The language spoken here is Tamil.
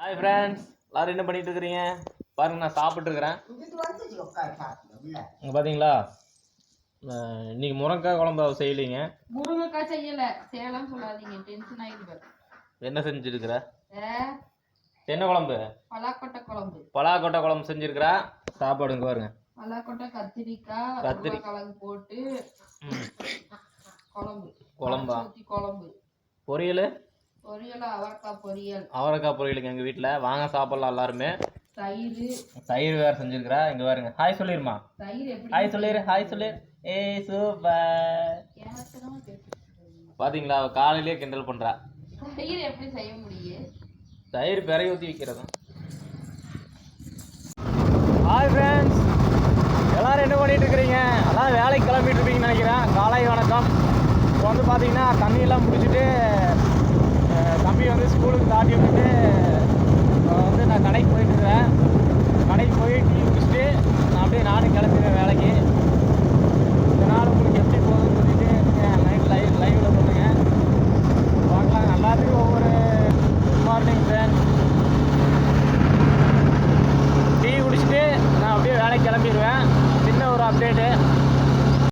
ஹாய் ஃப்ரெண்ட்ஸ் எல்லாரும் என்ன பண்ணிட்டு இருக்கிறீங்க பாருங்க நான் சாப்பிட்டு இருக்கிறேன் இங்க பாத்தீங்களா? இன்னைக்கு முருங்கைக்காய் குழம்பு அவ செய்யலைங்க. முருங்கைக்காய் செய்யல. சேலம் சொல்லாதீங்க. டென்ஷன் ஆயிடுவார் என்ன செஞ்சிருக்கிற? என்ன குழம்பு? பலாக்கொட்டை குழம்பு. பலாக்கொட்டை குழம்பு செஞ்சிருக்கிறா? சாப்பாடு இங்க பாருங்க. பலாக்கொட்டை கத்திரிக்காய் கத்திரி- போட்டு. குழம்பு. குழம்பா? குழம்பு. பொரியல்? பொரியல் அவரைக்காய் பொரியல். அவரைக்காய் பொரியலுங்க எங்க வீட்டில் வாங்க சாப்பிடலாம் எல்லாருமே. தயிர். தயிர் வேற செஞ்சிருக்கிறா. இங்க பாருங்க. ஹாய் தயிர் எப்படி ஹாய் சொல்லிரு ஹாய் சொல்லு. ஏ சூப்பர். ஏமாத்தனமா பேசிட்டு இருக்கீங்க. பாத்தீங்களா? அவ காலையிலேயே கிண்டல் பண்றா. தயிர் எப்படி செய்ய முடியும்? தயிர் பிறகு ஊற்றி வைக்கிறதா. ஹாய் ஃப்ரெண்ட்ஸ் எல்லாரும் என்ன பண்ணிட்டு இருக்கிறீங்க? எல்லாம் வேலைக்கு கிளம்பிட்டு இருப்பீங்கன்னு நினைக்கிறேன். காலை வணக்கம். இப்போ வந்து பார்த்தீங்கன்னா தண்ணியெல்லாம் முடிச்சுட்டு வந்து ஸ்கூலுக்கு தாட்டி விட்டுட்டு வந்து நான் கடைக்கு போயிட்டுருவேன் கடைக்கு போய் டீ குடிச்சிட்டு நான் அப்படியே நானும் கிளம்பிடுவேன் வேலைக்கு. இந்த நாள் உங்களுக்கு எப்படி போகுதுன்னு சொல்லிட்டு நைட் லைவ் லைவில் சொல்லுங்கள் பார்க்கலாம். எல்லாத்துக்கும் ஒவ்வொரு குட் மார்னிங் ஃப்ரெண்ட்ஸ் டீ குடிச்சிட்டு நான் அப்படியே வேலைக்கு கிளம்பிடுவேன். சின்ன ஒரு அப்டேட்டு